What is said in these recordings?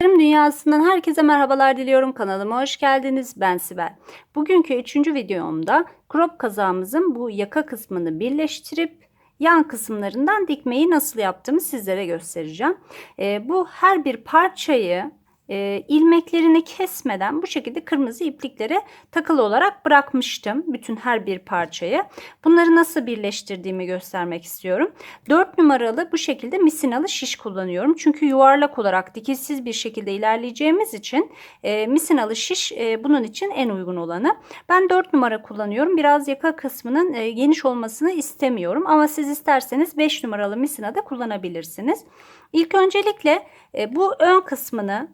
dünyasından herkese merhabalar diliyorum. Kanalıma hoş geldiniz. Ben Sibel. Bugünkü üçüncü videomda crop kazağımızın bu yaka kısmını birleştirip yan kısımlarından dikmeyi nasıl yaptığımı sizlere göstereceğim. Ee, bu her bir parçayı e, ilmeklerini kesmeden bu şekilde kırmızı ipliklere takılı olarak bırakmıştım. Bütün her bir parçayı. Bunları nasıl birleştirdiğimi göstermek istiyorum. 4 numaralı bu şekilde misinalı şiş kullanıyorum. Çünkü yuvarlak olarak dikilsiz bir şekilde ilerleyeceğimiz için e, misinalı şiş e, bunun için en uygun olanı. Ben 4 numara kullanıyorum. Biraz yaka kısmının e, geniş olmasını istemiyorum. Ama siz isterseniz 5 numaralı misina da kullanabilirsiniz. İlk öncelikle e, bu ön kısmını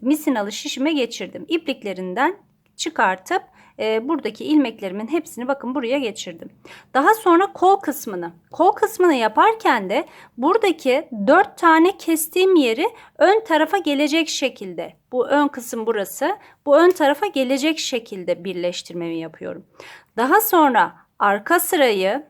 misinalı şişime geçirdim. İpliklerinden çıkartıp e, buradaki ilmeklerimin hepsini bakın buraya geçirdim. Daha sonra kol kısmını. Kol kısmını yaparken de buradaki 4 tane kestiğim yeri ön tarafa gelecek şekilde bu ön kısım burası bu ön tarafa gelecek şekilde birleştirmemi yapıyorum. Daha sonra arka sırayı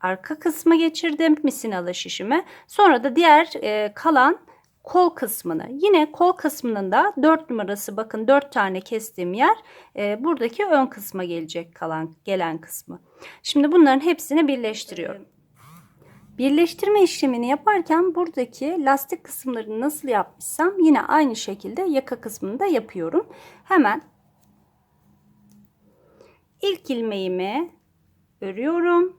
arka kısmı geçirdim misinalı şişime. Sonra da diğer e, kalan kol kısmını yine kol kısmının da 4 numarası bakın 4 tane kestiğim yer e, buradaki ön kısma gelecek kalan gelen kısmı. Şimdi bunların hepsini birleştiriyorum. Birleştirme işlemini yaparken buradaki lastik kısımlarını nasıl yapmışsam yine aynı şekilde yaka kısmını da yapıyorum. Hemen ilk ilmeğimi örüyorum.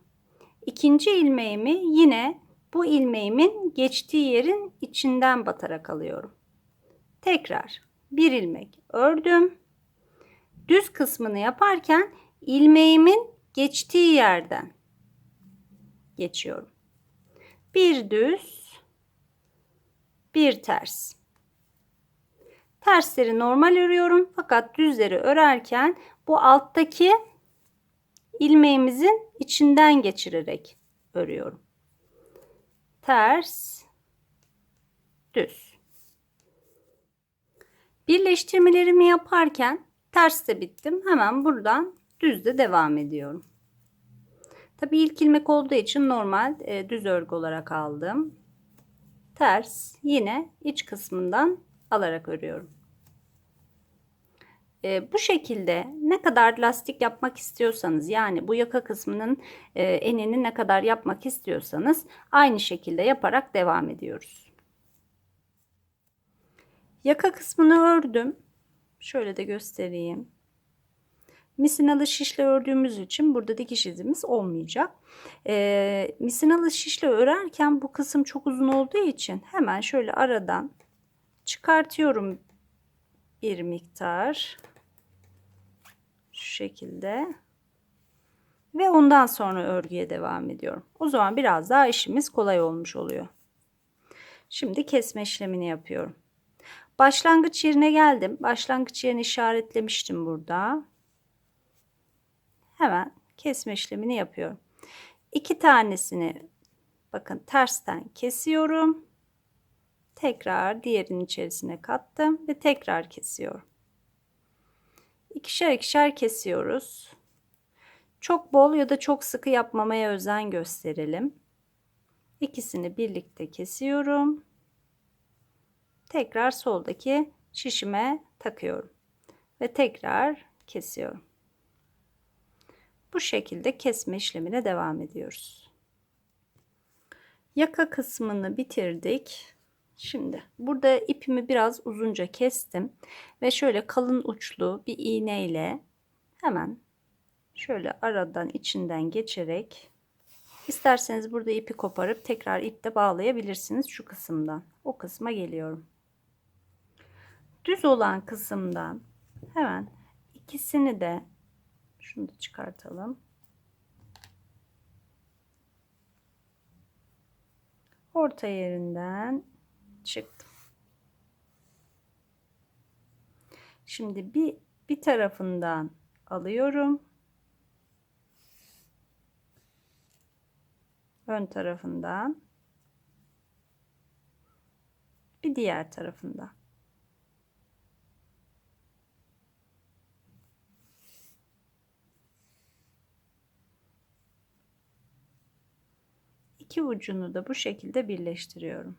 İkinci ilmeğimi yine bu ilmeğimin geçtiği yerin içinden batarak alıyorum. Tekrar bir ilmek ördüm. Düz kısmını yaparken ilmeğimin geçtiği yerden geçiyorum. Bir düz, bir ters. Tersleri normal örüyorum fakat düzleri örerken bu alttaki ilmeğimizin içinden geçirerek örüyorum ters, düz. Birleştirmelerimi yaparken ters de bittim. Hemen buradan düz de devam ediyorum. Tabii ilk ilmek olduğu için normal e, düz örgü olarak aldım. Ters yine iç kısmından alarak örüyorum. E, bu şekilde ne kadar lastik yapmak istiyorsanız yani bu yaka kısmının e, enini ne kadar yapmak istiyorsanız aynı şekilde yaparak devam ediyoruz. Yaka kısmını ördüm. Şöyle de göstereyim. Misinalı şişle ördüğümüz için burada dikiş izimiz olmayacak. E, misinalı şişle örerken bu kısım çok uzun olduğu için hemen şöyle aradan çıkartıyorum bir miktar şekilde ve ondan sonra örgüye devam ediyorum. O zaman biraz daha işimiz kolay olmuş oluyor. Şimdi kesme işlemini yapıyorum. Başlangıç yerine geldim. Başlangıç yerini işaretlemiştim burada. Hemen kesme işlemini yapıyorum. İki tanesini bakın tersten kesiyorum. Tekrar diğerinin içerisine kattım ve tekrar kesiyorum ikişer ikişer kesiyoruz. Çok bol ya da çok sıkı yapmamaya özen gösterelim. İkisini birlikte kesiyorum. Tekrar soldaki şişime takıyorum ve tekrar kesiyorum. Bu şekilde kesme işlemine devam ediyoruz. Yaka kısmını bitirdik. Şimdi burada ipimi biraz uzunca kestim ve şöyle kalın uçlu bir iğne ile hemen şöyle aradan içinden geçerek isterseniz burada ipi koparıp tekrar iple bağlayabilirsiniz şu kısımdan. O kısma geliyorum. Düz olan kısımdan hemen ikisini de şunu da çıkartalım. Orta yerinden çıktım. Şimdi bir bir tarafından alıyorum. Ön tarafından bir diğer tarafından. İki ucunu da bu şekilde birleştiriyorum.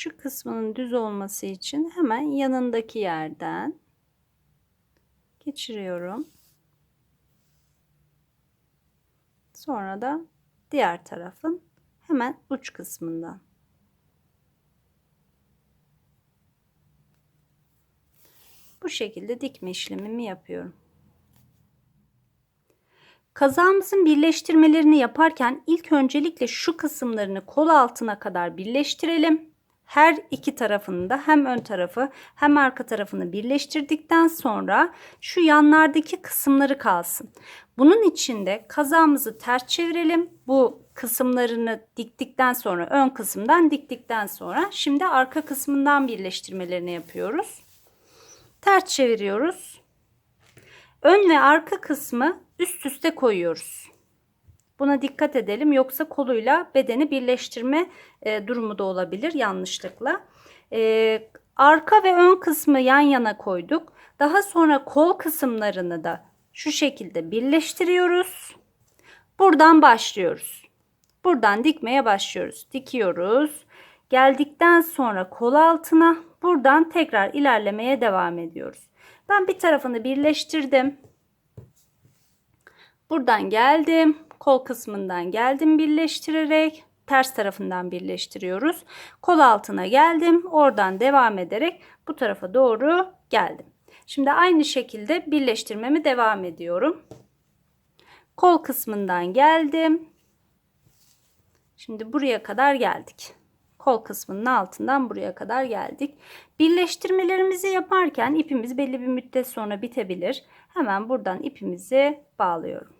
Şu kısmının düz olması için hemen yanındaki yerden geçiriyorum. Sonra da diğer tarafın hemen uç kısmından. Bu şekilde dikme işlemimi yapıyorum. Kazağımızın birleştirmelerini yaparken ilk öncelikle şu kısımlarını kol altına kadar birleştirelim. Her iki tarafını da hem ön tarafı hem arka tarafını birleştirdikten sonra şu yanlardaki kısımları kalsın. Bunun için de kazağımızı ters çevirelim. Bu kısımlarını diktikten sonra ön kısımdan diktikten sonra şimdi arka kısmından birleştirmelerini yapıyoruz. Ters çeviriyoruz. Ön ve arka kısmı üst üste koyuyoruz. Buna dikkat edelim yoksa koluyla bedeni birleştirme e, durumu da olabilir yanlışlıkla. E, arka ve ön kısmı yan yana koyduk. Daha sonra kol kısımlarını da şu şekilde birleştiriyoruz. Buradan başlıyoruz. Buradan dikmeye başlıyoruz. Dikiyoruz. Geldikten sonra kol altına buradan tekrar ilerlemeye devam ediyoruz. Ben bir tarafını birleştirdim. Buradan geldim. Kol kısmından geldim birleştirerek. Ters tarafından birleştiriyoruz. Kol altına geldim. Oradan devam ederek bu tarafa doğru geldim. Şimdi aynı şekilde birleştirmemi devam ediyorum. Kol kısmından geldim. Şimdi buraya kadar geldik. Kol kısmının altından buraya kadar geldik. Birleştirmelerimizi yaparken ipimiz belli bir müddet sonra bitebilir. Hemen buradan ipimizi bağlıyorum.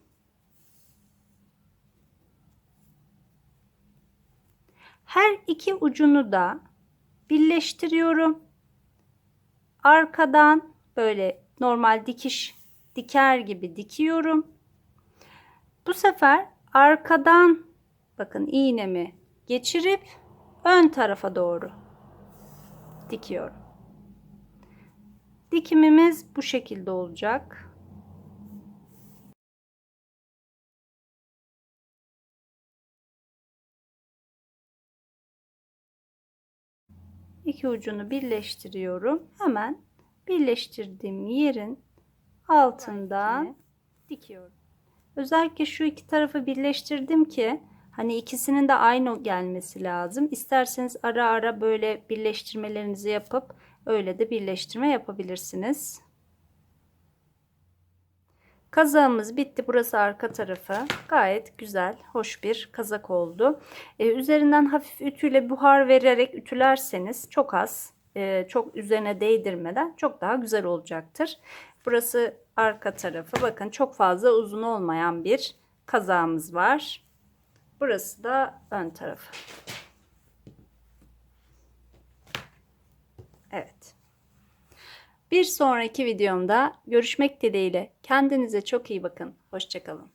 Her iki ucunu da birleştiriyorum. Arkadan böyle normal dikiş diker gibi dikiyorum. Bu sefer arkadan bakın iğnemi geçirip ön tarafa doğru dikiyorum. Dikimimiz bu şekilde olacak. İki ucunu birleştiriyorum. Hemen birleştirdiğim yerin altından dikiyorum. Özellikle şu iki tarafı birleştirdim ki hani ikisinin de aynı gelmesi lazım. İsterseniz ara ara böyle birleştirmelerinizi yapıp öyle de birleştirme yapabilirsiniz. Kazağımız bitti. Burası arka tarafı. Gayet güzel, hoş bir kazak oldu. Ee, üzerinden hafif ütüyle buhar vererek ütülerseniz çok az, e, çok üzerine değdirmeden çok daha güzel olacaktır. Burası arka tarafı. Bakın çok fazla uzun olmayan bir kazağımız var. Burası da ön tarafı. Bir sonraki videomda görüşmek dileğiyle. Kendinize çok iyi bakın. Hoşçakalın.